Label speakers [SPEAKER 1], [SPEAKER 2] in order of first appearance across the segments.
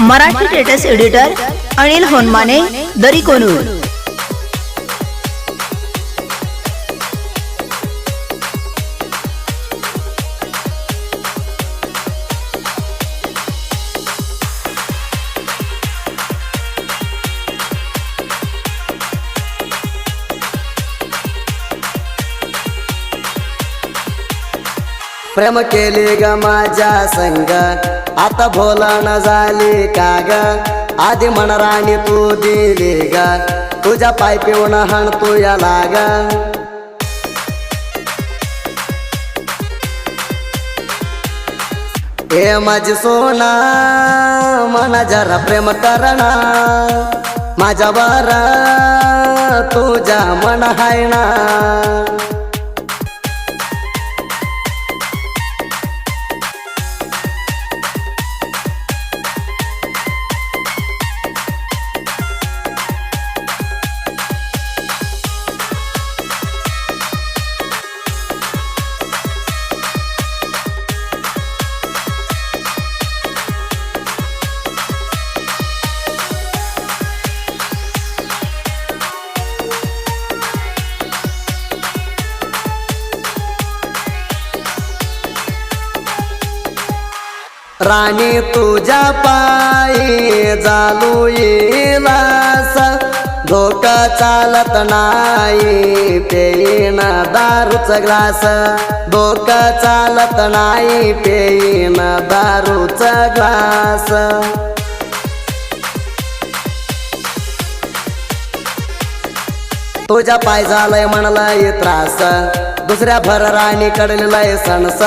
[SPEAKER 1] Marathi latest editor Anil Honmane दरी
[SPEAKER 2] प्रेम केले ग माझ्या संग. आता बोलाना झाली का ग? आधी म्हण राणी तू दिली ग. तुझ्या पाय पिऊन हण तू या लाग ए माझी सोना मना जरा प्रेम करणा. माझ्या बारा तुझ्या मन हाय ना राणी तुझ्या पायी चालू येलास. धोका चालत नाही पेईन दारूच ग्लास. धोका चालत नाही पेईन दारूच ग्लास. तुझ्या पाय झालंय म्हणलाय त्रास. दुसऱ्या भर राणी कडलेलाय सणस.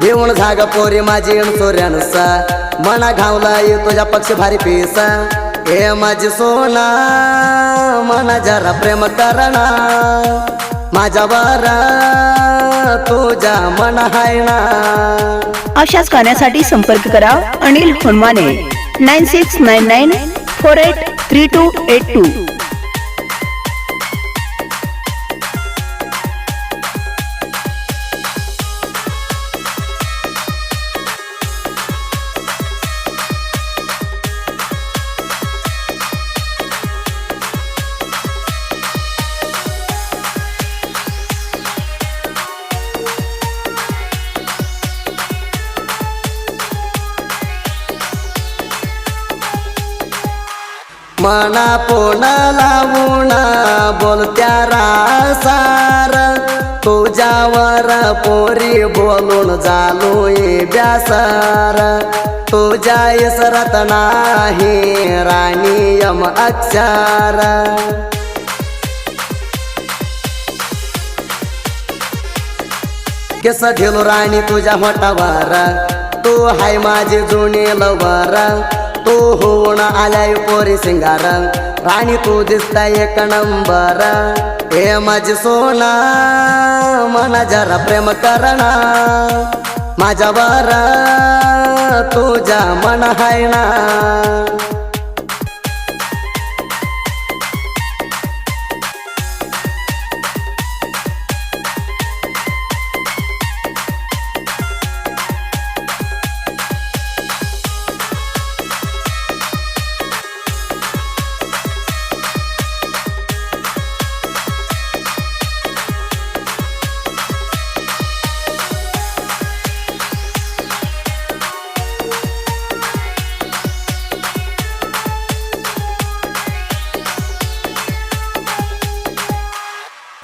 [SPEAKER 2] घेऊन झाग पोरी माझी सोऱ्यानुसा. मना घावला ये तुझ्या पक्ष भारी पिसा. हे माझी सोना मना जरा प्रेम करणा माझ्या बारा तुझ्या मना हाय ना
[SPEAKER 1] अशाच गाण्यासाठी संपर्क करा Anil Honmane nine six nine nine four eight three two eight two.
[SPEAKER 2] मना पोन लावून बोलत्या रासार. तुझ्यावर पोरी बोलून झालोय व्यासार तुझ्या इसरत नाही राणी यम अक्षर. केस ढेलो राणी तुझ्या होटावर तू हाय माझी जुनी लवर. तू होऊन आलाय पोरी सिंगार. राणी तू दिसता एक नंबर. हे माझी सोना मना जरा प्रेम करणा माझ्या वर तुझ्या मन हाय ना.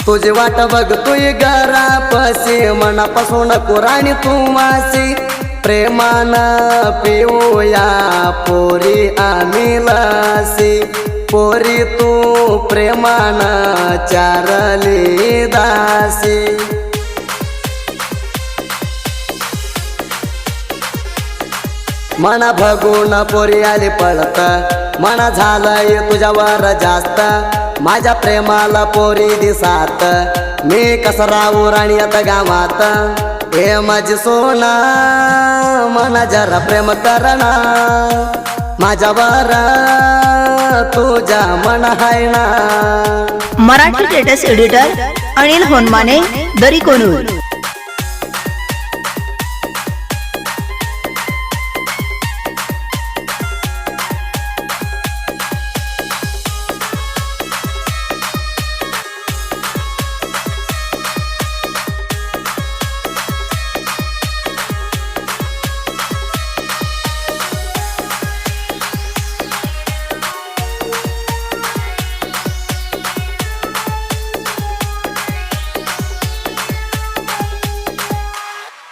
[SPEAKER 2] तुझी वाट बघतोय घरापाशी. मनापासून कुराणी तू मासी प्रेमान पिऊया पोरी आम्ही लासी पोरी तू प्रेमान चारली दासी मना भगून पोरी आली पळत. मना झालंय तुझ्यावर जास्त. माझ्या प्रेमाला पोरी दिसात. मी कसं उराणी आता गावात. हे माझी सोना मना जरा प्रेम करणा माझ्यावर तुझ्या मन हाय ना.
[SPEAKER 1] Marathi status editor Anil Honmane Dari Konur.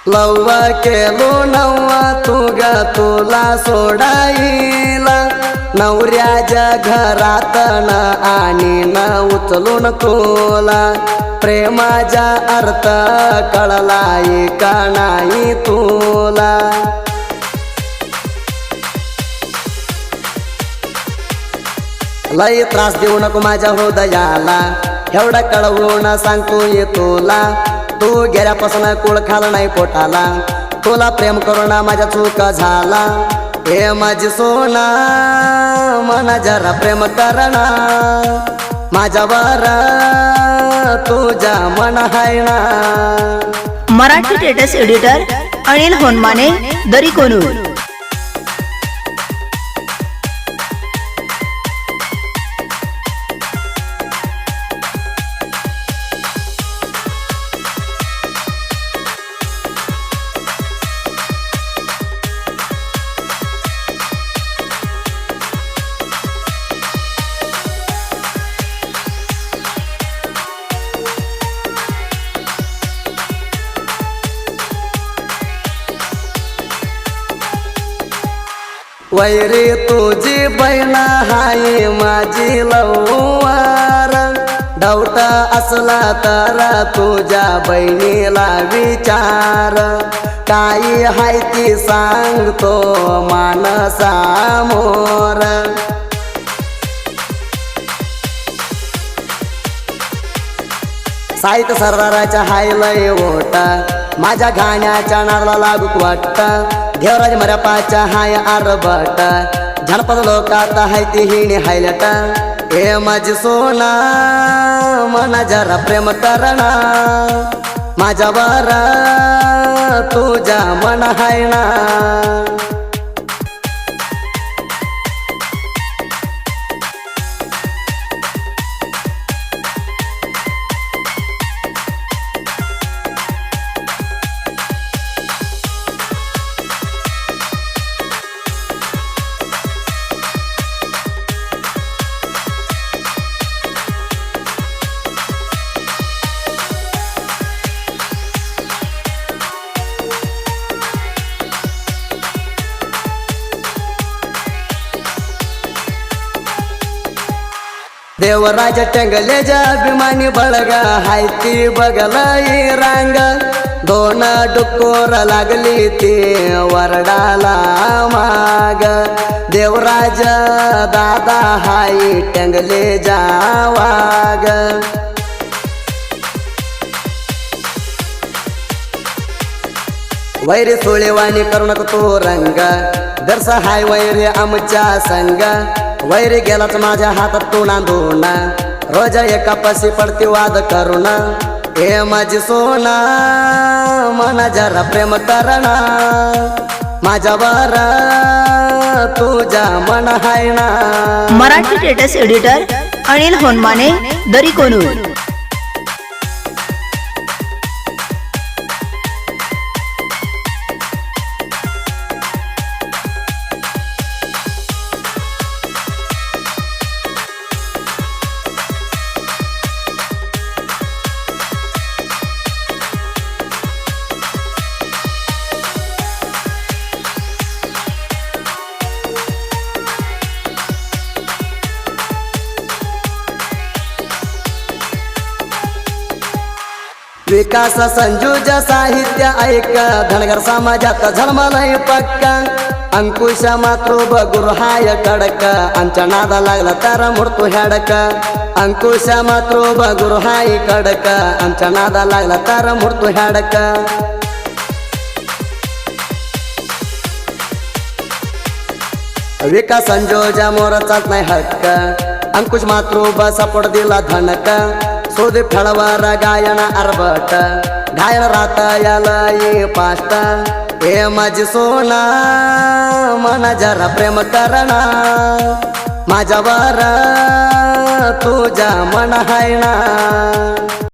[SPEAKER 2] Love केलो नव्वा तुगा तुला सोडाईला नवऱ्याच्या घरात ना आणि न उचलून तुला. प्रेमाचा अर्थ कळलाय का नाही तुला? लय त्रास देऊ नको माझ्या हृदयाला. एवढा कळवून सांगतो ये तुला. तू गेल्यापासून कुळ खाल नाही पोटाला. तुला प्रेम करुणा माझ्या चुका झाला. हे माझी सोना मना जरा प्रेम करणा माझ्यावर तुझ्या मन हाय ना.
[SPEAKER 1] Marathi status editor Anil Honmane Dari Konur.
[SPEAKER 2] वैरे तुझी बहीण हाय माझी लववार. डाऊट असला तर तुझ्या बहिणीला विचार. काही हाय ती सांगतो मानसामोर साहित्य सरदाराच्या हाय लय ओट. माझ्या गाण्याच्या नारला लागू वाटत देवराज मऱ्यापाच्या हाय आरबट. जनपद लोकात हाय ती हिणी हायलट. हे माझी सोना मना जरा प्रेम करणा बरा तुझ्या मन हाय ದೇವರಾಜ ಟೆಂಗಲೇಜ ಅಭಿಮಾನಿ ಬಳಗ, ಹಾಯ್ತಿ ಬಗಲ ಈ ರಾಂಗ. ದೋನ ಡುಕ್ಕೋರಲಾಗಲಿತಿ ವರಡಾಲ ಮಾಗ. ದೇವರಾಜ ದಾದಾ, ಹಾಯಿ ಟೆಂಗಲೇ ಜಾವಾಗ ವೈರಿ ಸುಳಿವಾಣಿ ಕರುಣಕ ತೋರಂಗ ದರ್ಸ ಹಾಯ್ ವೈರಿ ಅಮಚ ಸಂಗ. वैरी आमच्या गेलाच माझ्या हातात तू नांदून. रोज एका पशी पडती वाद करून. हे माझी सोना मना जरा प्रेम करणा. बारा तुझ्या मन हाय ना
[SPEAKER 1] मराठी स्टेटस एडिटर अनिल होनमाने दरी कोनूर
[SPEAKER 2] विकास संजूज साहित्य ऐक धनगर समाजात झळमलय पक्क अंकुश मातृ गुरु हाय कडक आमच्या नादा लागला तर मुडतो हेडक अंकुश मातृ गुरु हाय कडक आमच्या नादा लागला तर मुडतो हेडक विकास संजोजा मोर चालत नाही हक्क अंकुश मातृ सपोर्ट दिला धनक सोदे फळवार गायन अरबट गायन राहता याला ये पाष्ट हे माझी सोना मना जरा प्रेम करणा माझ्यावर तुझ्या मन हाय ना